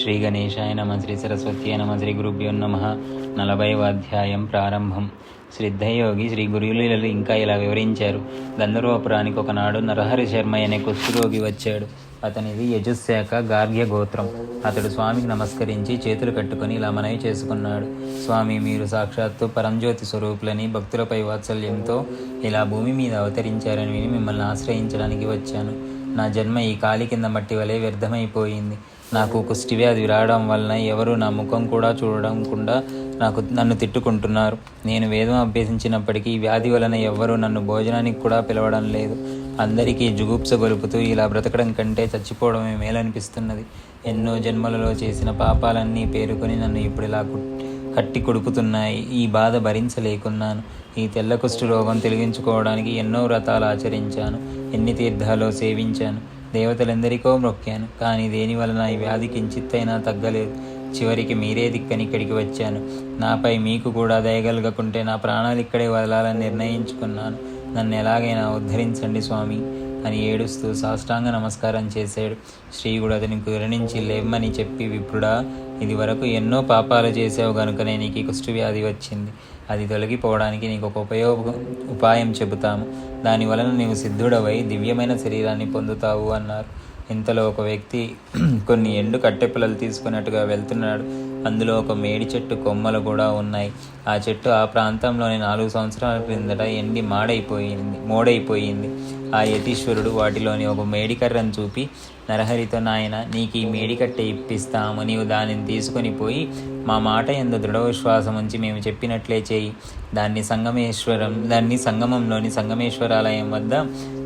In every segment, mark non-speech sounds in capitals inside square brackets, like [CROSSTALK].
శ్రీ గణేశాయ నమ శ్రీ సరస్వతి నమ శ్రీ గురుభ్యో నమ. నలభైవ అధ్యాయం ప్రారంభం. శ్రద్ధయోగి శ్రీ గురులీలలు ఇంకా ఇలా వివరించారు. గంధర్వపురానికి ఒకనాడు నరహరి శర్మ అనే కుష్ఠరోగి వచ్చాడు. అతనిది యజుశాఖ గార్గ్య గోత్రం. అతడు స్వామికి నమస్కరించి చేతులు కట్టుకొని ఇలా మనవి చేసుకున్నాడు. స్వామి మీరు సాక్షాత్తు పరంజ్యోతి స్వరూపులని భక్తులపై వాత్సల్యంతో ఇలా భూమి మీద అవతరించారని విని మిమ్మల్ని ఆశ్రయించడానికి వచ్చాను. నా జన్మ ఈ కాలి కింద మట్టి వలె వ్యర్థమైపోయింది. నాకు కుష్టి వ్యాధి రావడం వలన ఎవరు నా ముఖం కూడా చూడడం కూడా నాకు నన్ను తిట్టుకుంటున్నారు. నేను వేదం అభ్యసించినప్పటికీ వ్యాధి వలన ఎవ్వరూ నన్ను భోజనానికి కూడా పిలవడం లేదు. అందరికీ జుగుప్స గొలుపుతూ ఇలా బ్రతకడం కంటే చచ్చిపోవడమే మేలనిపిస్తున్నది. ఎన్నో జన్మలలో చేసిన పాపాలన్నీ పేరుకొని నన్ను ఇప్పుడు ఇలా కు- కట్టి కొడుకుతున్నాయి ఈ బాధ భరించలేకున్నాను. ఈ తెల్లకుష్టి రోగం తొలగించుకోవడానికి ఎన్నో వ్రతాలు ఆచరించాను. ఎన్ని తీర్థాలు సేవించాను. దేవతలందరికో మొక్కాను. కానీ దేని వలన ఈ వ్యాధి కించిత్తైనా తగ్గలేదు. చివరికి మీరే దిక్కని ఇక్కడికి వచ్చాను. నాపై మీకు కూడా దయగలగకుంటే నా ప్రాణాలు ఇక్కడే వదలాలని నిర్ణయించుకున్నాను. నన్ను ఎలాగైనా ఉద్ధరించండి స్వామి. అని ఏడుస్తూ సాష్టాంగ నమస్కారం చేశాడు. శ్రీగుడు అతని గురణించి లేమ్మని చెప్పి విప్రుడా ఇది వరకు ఎన్నో పాపాలు చేసావు గనుకనే నీకు కుష్ఠవ్యాధి వచ్చింది. అది తొలగిపోవడానికి నీకు ఒక ఉపయోగ ఉపాయం చెబుతాము. దాని వలన నీవు సిద్ధుడవై దివ్యమైన శరీరాన్ని పొందుతావు అన్నారు. ఇంతలో ఒక వ్యక్తి [CLEARS THROAT] కొన్ని ఎండు కట్టెపిల్లలు తీసుకున్నట్టుగా వెళ్తున్నాడు. అందులో ఒక మేడి చెట్టు కొమ్మలు కూడా ఉన్నాయి. ఆ చెట్టు ఆ ప్రాంతంలోని నాలుగు సంవత్సరాల క్రిందట ఎండి మాడైపోయింది మోడైపోయింది. ఆ యతీశ్వరుడు వాటిలోని ఒక మేడికర్రను చూపి నరహరితో నాయన నీకు ఈ మేడికట్టె ఇప్పిస్తాము. నీవు దానిని తీసుకొని పోయి మా మాట ఎందు దృఢ విశ్వాసం ఉంచి మేము చెప్పినట్లే చేయి. దాన్ని సంగమేశ్వరం దాన్ని సంగమంలోని సంగమేశ్వరాలయం వద్ద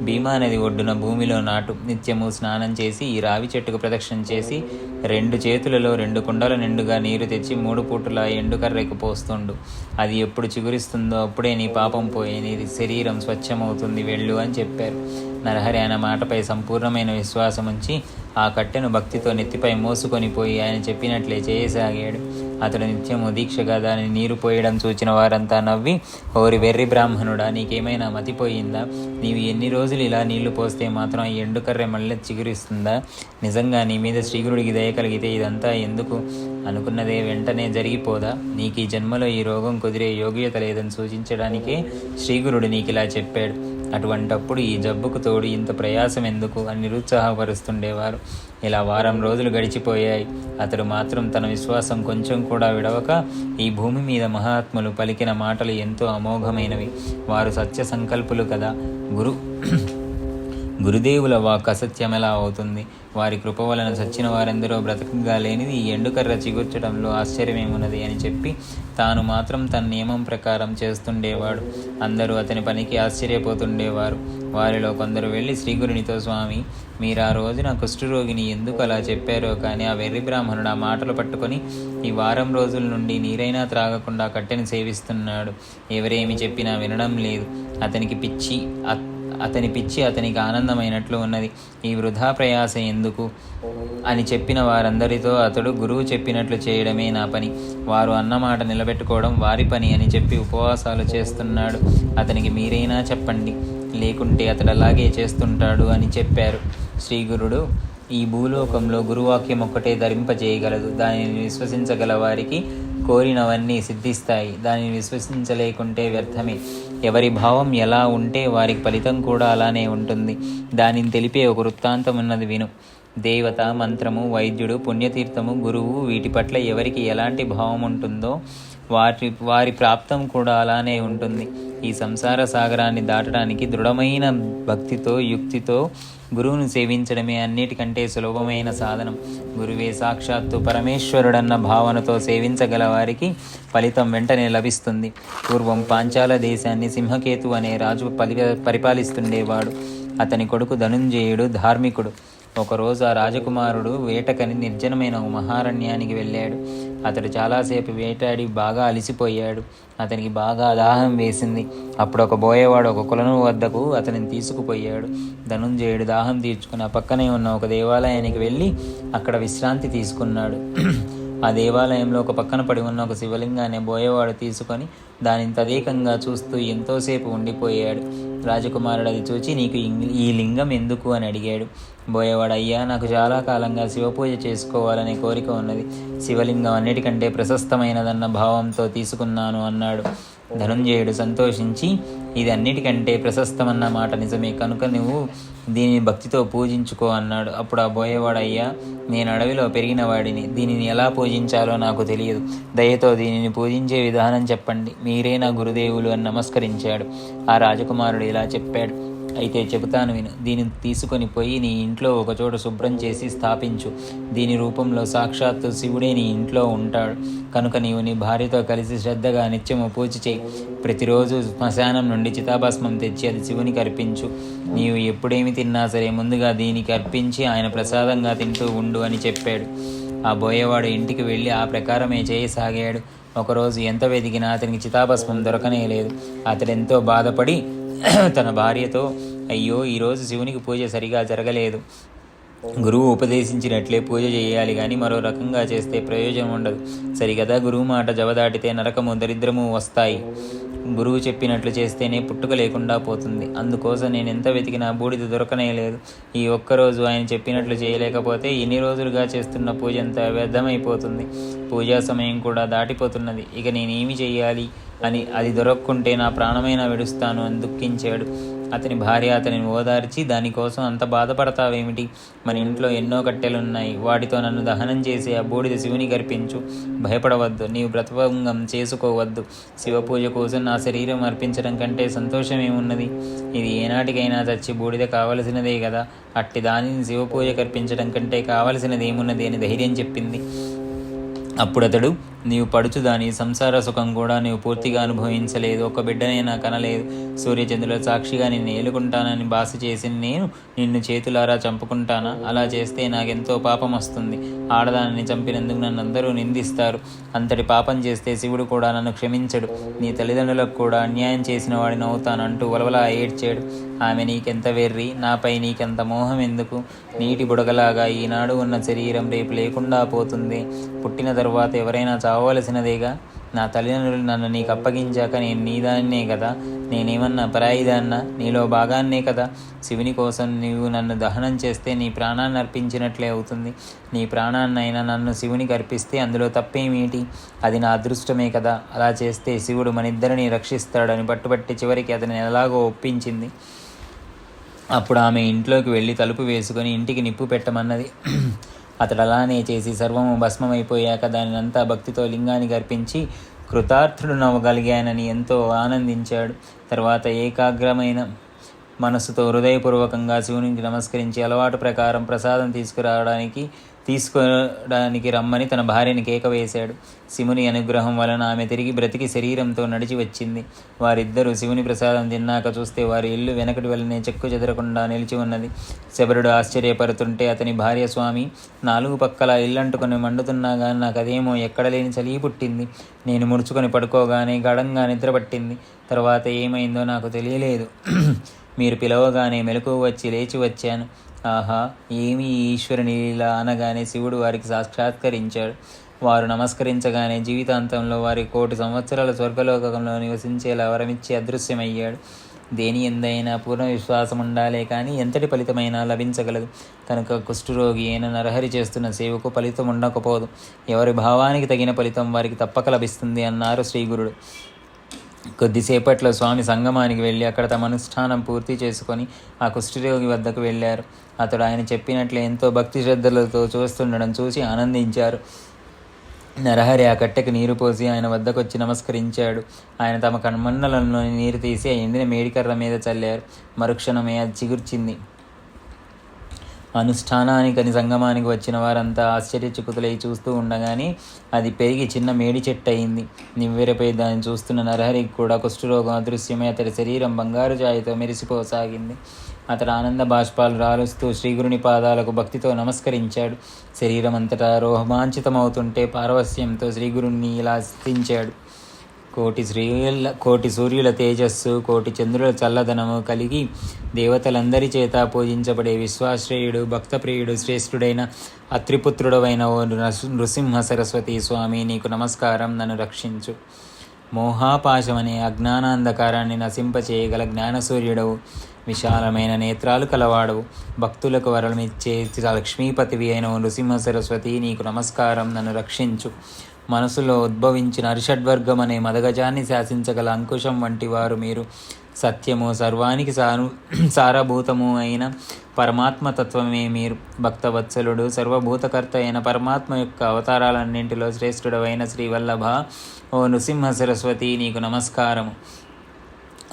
భీమా నది ఒడ్డున భూమిలో నాటు. నిత్యము స్నానం చేసి ఈ రావి చెట్టుకు ప్రదక్షిణ చేసి రెండు చేతులలో రెండు కుండల నిండుగా నీరు తెచ్చి మూడు పూటల ఎండుకర్రెకు పోస్తుండు. అది ఎప్పుడు చిగురిస్తుందో అప్పుడే నీ పాపం పోయి నీ శరీరం స్వచ్ఛమవుతుంది వెళ్ళు అని చెప్పారు. నరహరి ఆయన మాటపై సంపూర్ణమైన విశ్వాసం ఉంచి ఆ కట్టెను భక్తితో నెత్తిపై మోసుకొని పోయి ఆయన చెప్పినట్లే చేయసాగాడు అతడు నిత్యము దీక్షగా దాని నీరు పోయడం చూచిన వారంతా నవ్వి ఓరి వెర్రి బ్రాహ్మణుడా నీకేమైనా మతిపోయిందా? నీవు ఎన్ని రోజులు ఇలా నీళ్ళు పోస్తే మాత్రం ఈ ఎండుకర్రె మళ్ళీ చిగురిస్తుందా? నిజంగా నీ మీద శ్రీగురుడికి దయ కలిగితే ఇదంతా ఎందుకు? అనుకున్నదే వెంటనే జరిగిపోదా? నీకు ఈ జన్మలో ఈ రోగం కుదిరే యోగ్యత లేదని సూచించడానికే శ్రీగురుడు నీకు ఇలా చెప్పాడు. అటువంటప్పుడు ఈ జబ్బుకు తోడు ఇంత ప్రయాసం ఎందుకు అని నిరుత్సాహపరుస్తుండేవారు. ఇలా వారం రోజులు గడిచిపోయాయి. అతడు మాత్రం తన విశ్వాసం కొంచెం కూడా విడవక ఈ భూమి మీద మహాత్ములు పలికిన మాటలు ఎంతో అమోఘమైనవి. వారు సత్య సంకల్పులు కదా. గురు గురుదేవుల వాక్ అసత్యమెలా అవుతుంది? వారి కృప వలన చచ్చిన వారెందరో బ్రతకగా లేనిది ఈ ఎండుకర్ర చిగుర్చడంలో ఆశ్చర్యమేమున్నది అని చెప్పి తాను మాత్రం తన నియమం ప్రకారం చేస్తుండేవాడు. అందరూ అతని పనికి ఆశ్చర్యపోతుండేవారు. వారిలో కొందరు వెళ్ళి శ్రీగురునితో స్వామి మీరు ఆ రోజున కుష్ఠరోగిని ఎందుకు అలా చెప్పారో కానీ ఆ వెర్రి బ్రాహ్మణుడు ఆ మాటలు పట్టుకొని ఈ వారం రోజుల నుండి నీరైనా త్రాగకుండా కట్టెని సేవిస్తున్నాడు. ఎవరేమి చెప్పినా వినడం లేదు. అతనికి పిచ్చి అతని పిచ్చి అతనికి ఆనందమైనట్లు ఉన్నది. ఈ వృధా ప్రయాస ఎందుకు? అని చెప్పిన వారందరితో అతడు గురువు చెప్పినట్లు చేయడమే నా పని. వారు అన్నమాట నిలబెట్టుకోవడం వారి పని అని చెప్పి ఉపవాసాలు చేస్తున్నాడు. అతనికి మీరైనా చెప్పండి. లేకుంటే అతడు అలాగే చేస్తుంటాడు అని చెప్పారు. శ్రీగురుడు ఈ భూలోకంలో గురువాక్యం ఒక్కటే ధరింపజేయగలదు. దానిని విశ్వసించగల వారికి కోరినవన్నీ సిద్ధిస్తాయి. దానిని విశ్వసించలేకుంటే వ్యర్థమే. ఎవరి భావం ఎలా ఉంటే వారికి ఫలితం కూడా అలానే ఉంటుంది. దానిని తెలిపే ఒక వృత్తాంతం ఉన్నది విను. దేవత మంత్రము వైద్యుడు పుణ్యతీర్థము గురువు వీటి పట్ల ఎవరికి ఎలాంటి భావం ఉంటుందో వారి వారి ప్రాప్తం కూడా అలానే ఉంటుంది. ఈ సంసార సాగరాన్ని దాటడానికి దృఢమైన భక్తితో యుక్తితో గురువును సేవించడమే అన్నిటికంటే సులభమైన సాధనం. గురువే సాక్షాత్తు పరమేశ్వరుడన్న భావనతో సేవించగల వారికి ఫలితం వెంటనే లభిస్తుంది. పూర్వం పాంచాల దేశాన్ని సింహకేతు అనే రాజు పలి పరిపాలిస్తుండేవాడు. అతని కొడుకు ధనుంజయుడు ధార్మికుడు. ఒకరోజు ఆ రాజకుమారుడు వేటకని నిర్జనమైన మహారణ్యానికి వెళ్ళాడు. అతడు చాలాసేపు వేటాడి బాగా అలసిపోయాడు. అతనికి బాగా దాహం వేసింది. అప్పుడు ఒక బోయేవాడు ఒక కులను వద్దకు అతనిని తీసుకుపోయాడు. ధనుంజయుడు దాహం తీర్చుకుని ఆ పక్కనే ఉన్న ఒక దేవాలయానికి వెళ్ళి అక్కడ విశ్రాంతి తీసుకున్నాడు. ఆ దేవాలయంలో ఒక పక్కన పడి ఉన్న ఒక శివలింగాన్ని బోయేవాడు తీసుకొని దానిని తదేకంగా చూస్తూ ఎంతోసేపు ఉండిపోయాడు. రాజకుమారుడు అది చూచి నీకు ఈ- లింగం ఎందుకు? అని అడిగాడు. బోయేవాడు అయ్యా నాకు చాలా కాలంగా శివపూజ చేసుకోవాలనే కోరిక ఉన్నది. శివలింగం అన్నిటికంటే ప్రశస్తమైనదన్న భావంతో తీసుకున్నాను అన్నాడు. ధనుంజయుడు సంతోషించి ఇది అన్నిటికంటే ప్రశస్తమన్న మాట నిజమే. కనుక నువ్వు దీనిని భక్తితో పూజించుకో అన్నాడు. అప్పుడు ఆ బోయేవాడు అయ్యా నేను అడవిలో పెరిగిన వాడిని. దీనిని ఎలా పూజించాలో నాకు తెలియదు. దయతో దీనిని పూజించే విధానం చెప్పండి. మీరే నా గురుదేవులు అని నమస్కరించాడు. ఆ రాజకుమారుడు ఇలా చెప్పాడు. అయితే చెబుతాను విను దీనిని తీసుకొని పోయి నీ ఇంట్లో ఒకచోట శుభ్రం చేసి స్థాపించు. దీని రూపంలో సాక్షాత్తు శివుడే నీ ఇంట్లో ఉంటాడు. కనుక నీవు నీ భార్యతో కలిసి శ్రద్ధగా నిత్యము పూజ చేయి. ప్రతిరోజు శ్మశానం నుండి చితాభస్మం తెచ్చి అది శివునికి అర్పించు. నీవు ఎప్పుడేమి తిన్నా సరే ముందుగా దీనికి అర్పించి ఆయన ప్రసాదంగా తింటూ ఉండు అని చెప్పాడు. ఆ బోయేవాడు ఇంటికి వెళ్ళి ఆ ప్రకారమే చేయసాగాడు. ఒకరోజు ఎంత వెతికినా అతనికి చితాభస్మం దొరకనే లేదు. అతడెంతో బాధపడి [CLEARS THROAT] తన భార్యతో అయ్యో ఈరోజు శివునికి పూజ సరిగా జరగలేదు. గురువు ఉపదేశించినట్లే పూజ చేయాలి కానీ మరో రకంగా చేస్తే ప్రయోజనం ఉండదు. సరిగదా గురువు మాట జవదాటితే నరకము దరిద్రము వస్తాయి. గురువు చెప్పినట్లు చేస్తేనే పుట్టుక లేకుండా పోతుంది. అందుకోసం నేను ఎంత వెతికినా బూడిద దొరకనే లేదు ఈ ఒక్కరోజు ఆయన చెప్పినట్లు చేయలేకపోతే ఇన్ని రోజులుగా చేస్తున్న పూజ అంతా వ్యర్థమైపోతుంది. పూజా సమయం కూడా దాటిపోతున్నది. ఇక నేనేమి చేయాలి? అని అది దొరక్కుంటే నా ప్రాణమైనా విడుస్తాను అని దుఃఖించాడు. అతని భార్య అతనిని ఓదార్చి దానికోసం అంత బాధపడతావేమిటి? మన ఇంట్లో ఎన్నో కట్టెలున్నాయి. వాటితో నన్ను దహనం చేసి ఆ బూడిద శివుని కర్పించు భయపడవద్దు. నీవు బ్రతభంగం చేసుకోవద్దు. శివ పూజ కోసం నా శరీరం అర్పించడం కంటే సంతోషమేమున్నది ఇది ఏనాటికైనా చచ్చి బూడిద కావలసినదే కదా. అట్టి దానిని శివ పూజ కర్పించడం కంటే కావలసినది ఏమున్నది? అని ధైర్యం చెప్పింది. అప్పుడతడు నీవు పడుచుదాని సంసార సుఖం కూడా నీవు పూర్తిగా అనుభవించలేదు. ఒక బిడ్డనైనా కనలేదు. సూర్యచంద్రుల సాక్షిగా నిన్ను ఏలుకుంటానని బాస చేసి నేను నిన్ను చేతులారా చంపుకుంటానా? అలా చేస్తే నాకెంతో పాపం వస్తుంది. ఆడదానిని చంపినందుకు నన్ను అందరూ నిందిస్తారు. అంతటి పాపం చేస్తే శివుడు కూడా నన్ను క్షమించడు. నీ తల్లిదండ్రులకు కూడా అన్యాయం చేసిన వాడిని అవుతానంటూ వలవలా ఏడ్చాడు. ఆమె నీకెంత వెర్రి నాపై నీకెంత మోహం ఎందుకు? నీటి బుడగలాగా ఈనాడు ఉన్న శరీరం రేపు లేకుండా పోతుంది. పుట్టిన తర్వాత ఎవరైనా చావలసినదేగా? నా తల్లిదండ్రులు నన్ను నీకు అప్పగించాక నేను నీదాన్నే కదా? నేనేమన్నా పరాయిదాన్న నీలో భాగాన్నే కదా? శివుని కోసం నీవు నన్ను దహనం చేస్తే నీ ప్రాణాన్ని అర్పించినట్లే అవుతుంది. నీ ప్రాణాన్నైనా నన్ను శివునికి అర్పిస్తే అందులో తప్పేమేటి? అది నా అదృష్టమే కదా? అలా చేస్తే శివుడు మనిద్దరిని రక్షిస్తాడని పట్టుబట్టి చివరికి అతని ఎలాగో ఒప్పించింది. అప్పుడు ఆమె ఇంట్లోకి వెళ్ళి తలుపు వేసుకొని ఇంటికి నిప్పు పెట్టమన్నది. [CLEARS THROAT] అతడు అలానే చేసి సర్వము భస్మమైపోయాక దానినంతా భక్తితో లింగానికి అర్పించి కృతార్థుడు నవ్వగలిగానని ఎంతో ఆనందించాడు. తర్వాత ఏకాగ్రమైన మనసుతో హృదయపూర్వకంగా శివునికి నమస్కరించి అలవాటు ప్రకారం ప్రసాదం తీసుకురావడానికి తీసుకోవడానికి రమ్మని తన భార్యని కేక వేశాడు శివుని అనుగ్రహం వలన ఆమె తిరిగి బ్రతికి శరీరంతో నడిచి వచ్చింది. వారిద్దరూ శివుని ప్రసాదం తిన్నాక చూస్తే వారి ఇల్లు వెనకటి వల్లనే చెక్కు చెదరకుండా నిలిచి ఉన్నది. శబరుడు ఆశ్చర్యపడుతుంటే అతని భార్య స్వామి నాలుగు పక్కల ఇల్లంటుకొని మండుతున్నా కానీ నాకు అదేమో ఎక్కడ లేని చలి పుట్టింది. నేను ముడుచుకొని పడుకోగానే గడంగా నిద్రపట్టింది తర్వాత ఏమైందో నాకు తెలియలేదు. మీరు పిలవగానే మెలకు వచ్చి లేచి వచ్చాను. ఆహా ఏమి ఈశ్వరుని లీల అనగానే శివుడు వారికి సాక్షాత్కరించాడు. వారు నమస్కరించగానే జీవితాంతంలో వారి కోటి సంవత్సరాల స్వర్గలోకంలో నివసించేలా వరమిచ్చి అదృశ్యమయ్యాడు. దేని ఎందైనా పూర్ణ విశ్వాసం ఉండాలే కానీ ఎంతటి ఫలితమైనా లభించగలదు. కనుక కుష్ఠరోగి అయిన నరహరి చేస్తున్న సేవకు ఫలితం ఉండకపోదు ఎవరి భావానికి తగిన ఫలితం వారికి తప్పక లభిస్తుంది అన్నారు శ్రీగురుడు. కొద్దిసేపట్లో స్వామి సంగమానికి వెళ్ళి అక్కడ తమ అనుష్ఠానం పూర్తి చేసుకొని ఆ కుష్ఠరోగి వద్దకు వెళ్ళారు. అతడు ఆయన చెప్పినట్లే ఎంతో భక్తి శ్రద్ధలతో చూస్తుండడం చూసి ఆనందించారు. నరహరి ఆ కట్టెకు నీరు పోసి ఆయన వద్దకు వచ్చి నమస్కరించాడు. ఆయన తమ కన్మన్నలలోని నీరు తీసి ఆ ఎండిన మేడికర్ర మీద చల్లారు. మరుక్షణమే అది చిగుర్చింది. అనుష్ఠానానికని సంగమానికి వచ్చిన వారంతా ఆశ్చర్యచకుతులై చూస్తూ ఉండగానే అది పెరిగి చిన్న మేడి చెట్టు అయింది నివ్వెరపై దాన్ని చూస్తున్న నరహరికి కూడా కుష్ఠరోగం అదృశ్యమై అతడి శరీరం బంగారు జాయితో మెరిసిపోసాగింది. అతడు ఆనంద బాష్పాలు రాలుస్తూ శ్రీగురుని పాదాలకు భక్తితో నమస్కరించాడు. శరీరం అంతటా రోమాంచితమవుతుంటే పారవస్యంతో శ్రీగురుణ్ణి ఇలా స్థించాడు కోటి శ్రీల కోటి సూర్యుల తేజస్సు కోటి చంద్రుల చల్లదనము కలిగి దేవతలందరి చేత పూజించబడే విశ్వాశ్రయుడు భక్తప్రియుడు శ్రేష్ఠుడైన అత్రిపుత్రుడవైన ఓ నృ- నృసింహ సరస్వతి స్వామి నీకు నమస్కారం. నన్ను రక్షించు. మోహాపాశమనే అజ్ఞానాంధకారాన్ని నశింపచేయగల జ్ఞానసూర్యుడవు. విశాలమైన నేత్రాలు కలవాడవు. భక్తులకు వరమిచ్చే లక్ష్మీపతివి అయిన ఓ నృసింహ సరస్వతి నీకు నమస్కారం. నన్ను రక్షించు. మనసులో ఉద్భవించిన అరిషడ్వర్గం అనే మదగజాన్ని శాసించగల అంకుశం వంటి వారు మీరు. సత్యము సర్వానికి సారు సారభూతము అయిన పరమాత్మ తత్వమే మీరు. భక్తవత్సలుడు సర్వభూతకర్త అయిన పరమాత్మ యొక్క అవతారాలన్నింటిలో శ్రేష్ఠుడవైన శ్రీవల్లభ ఓ నృసింహ సరస్వతి నీకు నమస్కారము.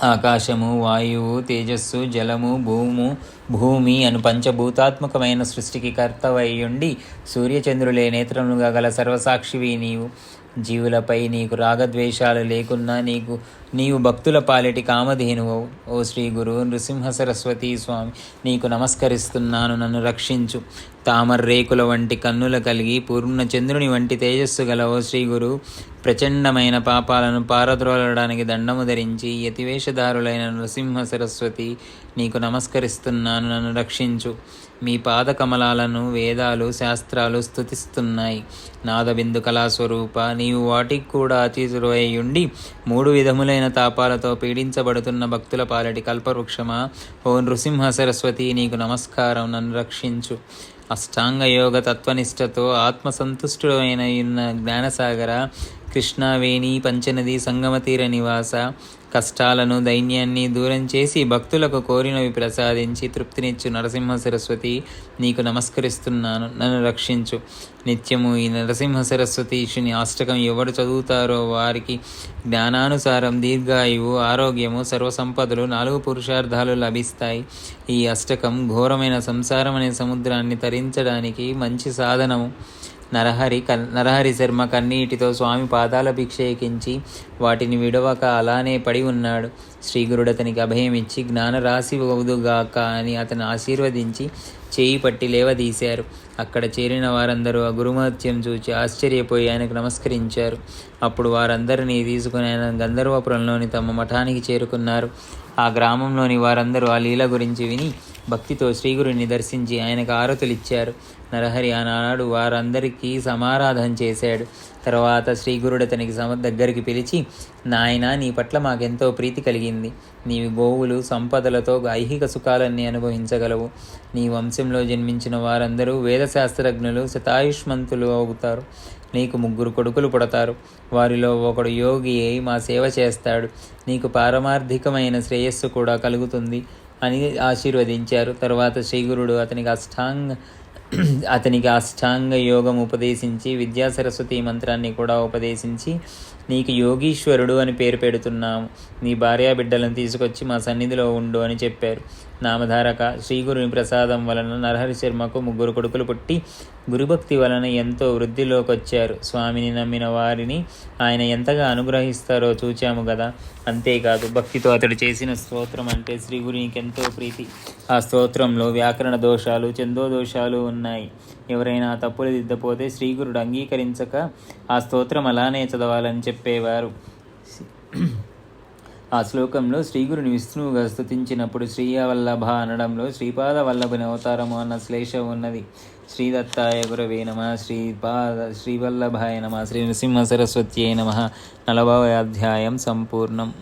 ఆకాశము వాయువు తేజస్సు జలము భూము భూమి అను పంచభూతాత్మకమైన సృష్టికి కర్తవయ్యుండి సూర్యచంద్రులే నేత్రములుగా గల సర్వసాక్షివి నీవు. జీవులపై నీకు రాగద్వేషాలు లేకున్నా నీకు నీవు భక్తుల పాలిటి కామధేనువు ఓ శ్రీ గురు నృసింహ సరస్వతి స్వామి నీకు నమస్కరిస్తున్నాను నన్ను రక్షించు. తామర రేకుల వంటి కన్నుల కలిగి పూర్ణ చంద్రుని వంటి తేజస్సు గల ఓ శ్రీ గురు ప్రచండమైన పాపాలను పారద్రోలడానికి దండము ధరించి యతివేషధారులైన నృసింహ సరస్వతి నీకు నమస్కరిస్తున్నాను నన్ను రక్షించు. మీ పాదకమలాలను వేదాలు శాస్త్రాలు స్థుతిస్తున్నాయి నాదబిందు కళాస్వరూప నీవు వాటికి కూడా అతీతుడై ఉండి మూడు విధములైన తాపాలతో పీడించబడుతున్న భక్తుల పాలటి కల్పవృక్షమా? ఓ నృసింహ సరస్వతి నీకు నమస్కారం నన్ను రక్షించు. అష్టాంగ యోగ తత్వనిష్టతో ఆత్మసంతుష్టుడైన జ్ఞానసాగర కృష్ణావేణి పంచనది సంగమతీర నివాస. కష్టాలను దైన్యాన్ని దూరం చేసి భక్తులకు కోరినవి ప్రసాదించి తృప్తినిచ్చు నరసింహ సరస్వతి. నీకు నమస్కరిస్తున్నాను నన్ను రక్షించు. నిత్యము ఈ నరసింహ సరస్వతీషుని అష్టకం ఎవరు చదువుతారో వారికి జ్ఞానానుసారం దీర్ఘాయువు ఆరోగ్యము సర్వసంపదలు నాలుగు పురుషార్థాలు లభిస్తాయి. ఈ అష్టకం ఘోరమైన సంసారం అనే సముద్రాన్ని తరించడానికి మంచి సాధనము. నరహరి కన్ నరహరి శర్మ కన్నీటితో స్వామి పాదాల భిక్షేకించి వాటిని విడవక అలానే పడి ఉన్నాడు. శ్రీగురుడు అతనికి అభయమిచ్చి జ్ఞానరాశి వదుగాక అని అతను ఆశీర్వదించి చేయి పట్టి లేవదీశారు. అక్కడ చేరిన వారందరూ ఆ గురుమహత్యం చూచి ఆశ్చర్యపోయి ఆయనకు నమస్కరించారు. అప్పుడు వారందరినీ తీసుకుని ఆయన గంధర్వపురంలోని తమ మఠానికి చేరుకున్నారు. ఆ గ్రామంలోని వారందరూ ఆ లీల గురించి విని భక్తితో శ్రీగురుని దర్శించి ఆయనకు ఆరతులిచ్చారు. నరహరి ఆనాడు వారందరికీ సమారాధన చేశాడు. తర్వాత శ్రీగురుడు అతనికి సమ దగ్గరికి పిలిచి నాయన నీ పట్ల మాకెంతో ప్రీతి కలిగింది. నీవి గోవులు సంపదలతో ఐహిక సుఖాలన్నీ అనుభవించగలవు. నీ వంశంలో జన్మించిన వారందరూ వేదశాస్త్రజ్ఞులు శతాయుష్మంతులు అవుతారు. నీకు ముగ్గురు కొడుకులు పుడతారు. వారిలో ఒకడు యోగి అయి మా సేవ చేస్తాడు. నీకు పారమార్థికమైన శ్రేయస్సు కూడా కలుగుతుంది అని ఆశీర్వదించారు. తర్వాత శ్రీగురుడు అతనికి అష్టాంగ [CLEARS THROAT] అతనికి అష్టాంగ యోగం ఉపదేశించి విద్యా సరస్వతి మంత్రాన్ని కూడా ఉపదేశించి నీకు యోగీశ్వరుడు అని పేరు పెడుతున్నాము. నీ భార్యా బిడ్డలను తీసుకొచ్చి మా సన్నిధిలో ఉండు అని చెప్పారు. నామధారక శ్రీగురుని ప్రసాదం వలన నరహరి శర్మకు ముగ్గురు కొడుకులు పుట్టి గురుభక్తి వలన ఎంతో వృద్ధిలోకి వచ్చారు స్వామిని నమ్మిన వారిని ఆయన ఎంతగా అనుగ్రహిస్తారో చూచాము కదా అంతేకాదు భక్తితో అతడు చేసిన స్తోత్రం అంటే శ్రీ గురునికి ఎంతో ప్రీతి. ఆ స్తోత్రంలో వ్యాకరణ దోషాలు చందో దోషాలు ఉన్నాయి. ఎవరైనా తప్పులు దిద్దపోతే శ్రీగురుడు అంగీకరించక ఆ స్తోత్రం అలానే చదవాలని చెప్పేవారు. ఆ శ్లోకంలో శ్రీగురుని విష్ణువుగా స్తుతించినప్పుడు శ్రీయవల్లభ అనడంలో శ్రీపాద వల్లభుని అవతారము అన్న శ్లేష ఉన్నది. శ్రీదత్తాయ గురవే నమ శ్రీపాద శ్రీవల్లభాయ నమ శ్రీ నృసింహ సరస్వత్యై నమ నలభవ అధ్యాయం సంపూర్ణం.